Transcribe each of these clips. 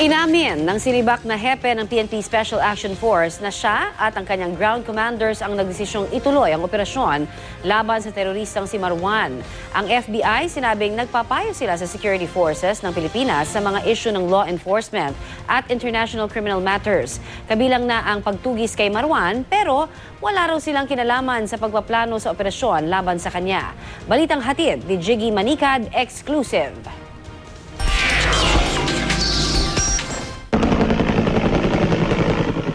Inamin ng sinibak na hepe ng PNP Special Action Force na siya at ang kanyang ground commanders ang nagdesisyong ituloy ang operasyon laban sa teroristang si Marwan. Ang FBI sinabing nagpapayo sila sa security forces ng Pilipinas sa mga issue ng law enforcement at international criminal matters. Kabilang na ang pagtugis kay Marwan pero wala raw silang kinalaman sa pagpaplano sa operasyon laban sa kanya. Balitang hatid ni Jiggy Manikad, exclusive.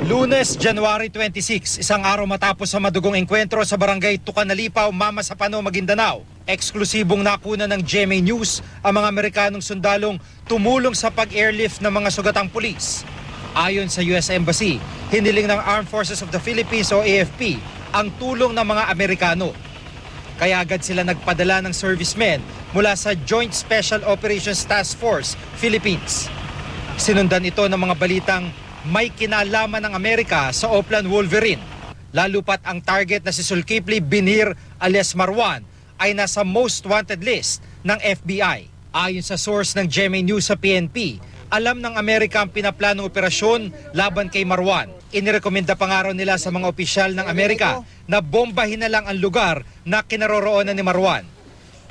Lunes, January 26, isang araw matapos sa madugong engkwentro sa barangay Tucanalipaw, Mama sa Pano, Maguindanao. Eksklusibong nakuna ng GMA News ang mga Amerikanong sundalong tumulong sa pag-airlift ng mga sugatang pulis. Ayon sa US Embassy, hiniling ng Armed Forces of the Philippines o AFP ang tulong ng mga Amerikano. Kaya agad sila nagpadala ng servicemen mula sa Joint Special Operations Task Force, Philippines. Sinundan ito ng mga balitang may kinalaman ng Amerika sa Oplan Wolverine. Lalo pat ang target na si Sulkipli Binhir alias Marwan ay nasa most wanted list ng FBI. Ayon sa source ng GMA News sa PNP, alam ng Amerika ang pinaplanong operasyon laban kay Marwan. Inirekomenda pa nga nila sa mga opisyal ng Amerika na bombahin na lang ang lugar na kinaroroonan ni Marwan.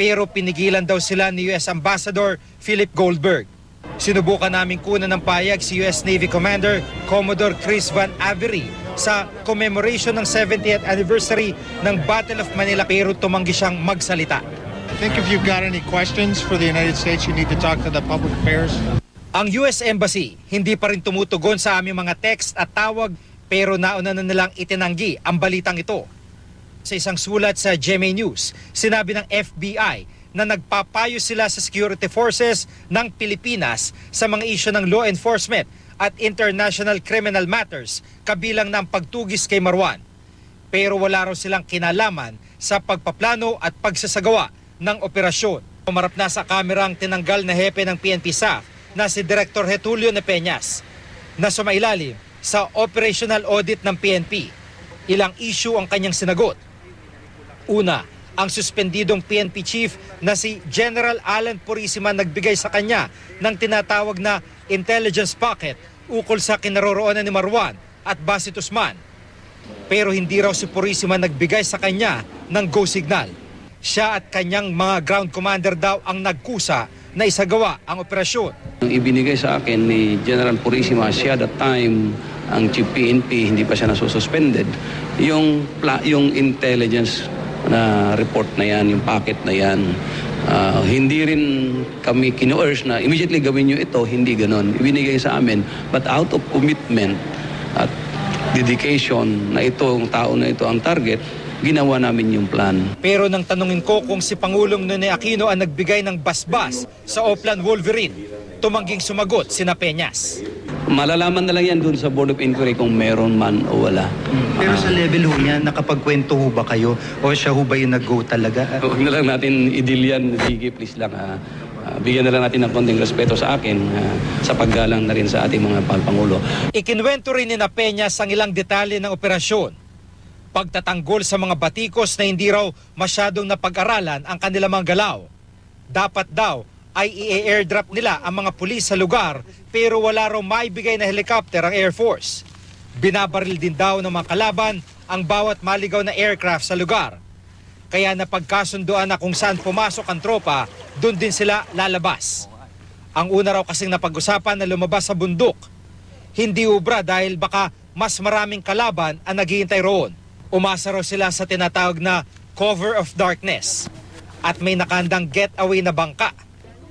Pero pinigilan daw sila ni US Ambassador Philip Goldberg. Sinubukan namin kunan ng payag si US Navy Commander Commodore Chris Van Avery sa commemoration ng 70th anniversary ng Battle of Manila pero tumanggi siyang magsalita. I think if you've got any questions for the United States, you need to talk to the public affairs. Ang US Embassy hindi pa rin tumutugon sa aming mga text at tawag pero nauna na nilang itinanggi ang balitang ito. Sa isang sulat sa GMA News, sinabi ng FBI na nagpapayo sila sa security forces ng Pilipinas sa mga isyu ng law enforcement at international criminal matters kabilang ng pagtugis kay Marwan. Pero wala raw silang kinalaman sa pagpaplano at pagsasagawa ng operasyon. Umarap na sa kamerang tinanggal na hepe ng PNP SAF na si Director Getulio Nepeñas na sumailalim sa operational audit ng PNP. Ilang issue ang kanyang sinagot. Una, ang suspendidong PNP chief na si General Alan Purisima nagbigay sa kanya ng tinatawag na intelligence packet ukol sa kinaroroonan ni Marwan at Basit Usman. Pero hindi raw si Purisima nagbigay sa kanya ng go signal. Siya at kanyang mga ground commander daw ang nagkusa na isagawa ang operasyon. Ang ibinigay sa akin ni General Purisima, siya that time ang chief PNP, hindi pa siya nasususpended. Yung, pla- yung intelligence na report na yan, yung packet na yan, ah, hindi rin kami kino-urge na immediately gawin nyo ito, hindi ganon. Ibinigay sa amin, but out of commitment at dedication na ito, ang tao na ito ang target, ginawa namin yung plan. Pero nang tanungin ko kung si Pangulong Ninoy Aquino ang nagbigay ng basbas sa Oplan Wolverine, tumangging sumagot si Peñas. Malalaman na lang yan dun sa Board of Inquiry kung meron man o wala. Pero sa level ho niya, nakapagkwento ho ba kayo? O siya ho ba yung nag-go talaga? Huwag na lang natin i-deal yan. Sige, please lang. ha. Ah, bigyan na lang natin ng konting respeto sa akin ah, sa paggalang na rin sa ating mga Pangulo. Ikinwento rin ni Peñas ang ilang detalye ng operasyon. Pagtatanggol sa mga batikos na hindi raw masyadong napag-aralan ang kanilang mga galaw. Dapat daw ay i-airdrop nila ang mga pulis sa lugar pero wala raw maibigay na helicopter ang Air Force. Binabaril din daw ng mga kalaban ang bawat maligaw na aircraft sa lugar. Kaya napagkasunduan na kung saan pumasok ang tropa, doon din sila lalabas. Ang una raw kasing napag-usapan na lumabas sa bundok. Hindi ubra dahil baka mas maraming kalaban ang naghihintay roon. Umasa raw sila sa tinatawag na cover of darkness. At may nakandang getaway na bangka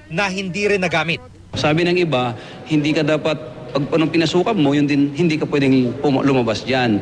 na hindi rin nagamit. Sabi ng iba, hindi ka dapat, pag anong pinasukan mo, yun din, hindi ka pwedeng lumabas dyan.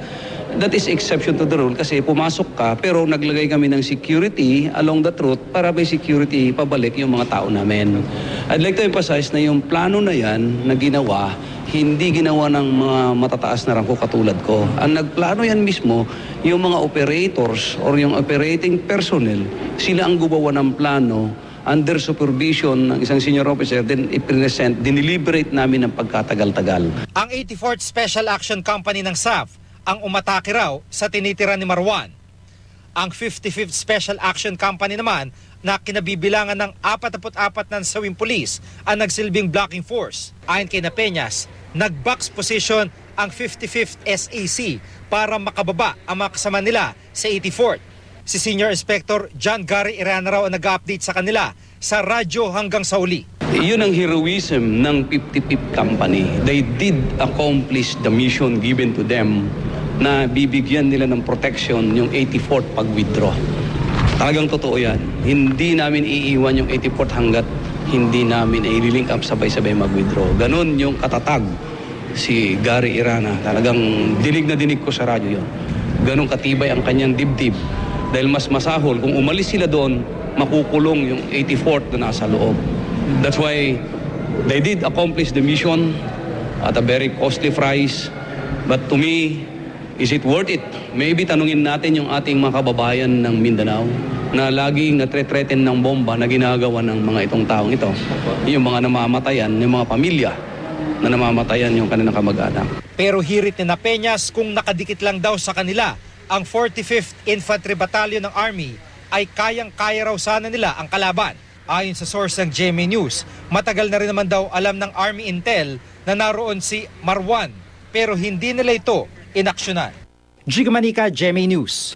That is exception to the rule kasi pumasok ka pero naglagay kami ng security along that route para may security pabalik yung mga tao namin. I'd like to emphasize na yung plano na yan na ginawa, hindi ginawa ng mga matataas na rangko katulad ko. Ang nagplano yan mismo, yung mga operators or yung operating personnel, sila ang gumawa ng plano under supervision ng isang senior officer, then i-present, diniliberate namin ng pagkatagal-tagal. Ang 84th Special Action Company ng SAF ang umatake raw sa tinitira ni Marwan. Ang 55th Special Action Company naman na kinabibilangan ng 44 ng sawing pulis ang nagsilbing blocking force. Ayon kay Napeñas, nag-box position ang 55th SAC para makababa ang mga kasama nila sa 84th. Si Senior Inspector John Gary Irana raw ang nag-update sa kanila sa radyo hanggang sa uli. Yun ang heroism ng 55 Company. They did accomplish the mission given to them na bibigyan nila ng protection yung 84th pag-withdraw. Talagang totoo yan. Hindi namin iiwan yung 84th hanggat hindi namin i-link up sabay-sabay mag-withdraw. Ganon yung katatag si Gary Irana. Talagang dinig na dinig ko sa radyo yon. Ganon katibay ang kanyang dibdib. Dahil mas masahol, kung umalis sila doon, makukulong yung 84th na nasa loob. That's why they did accomplish the mission at a very costly price. But to me, is it worth it? Maybe tanungin natin yung ating mga kababayan ng Mindanao na laging natre-threaten ng bomba na ginagawa ng mga itong taong ito. Yung mga namamatayan, yung mga pamilya na namamatayan yung kanilang kamag-anak. Pero hirit ni Napeñas kung nakadikit lang daw sa kanila ang 45th Infantry Battalion ng Army ay kayang-kaya raw sana nila ang kalaban. Ayon sa source ng GMA News, matagal na rin naman daw alam ng Army Intel na naroon si Marwan pero hindi nila ito inaksyonan. Giga Manika, GMA News.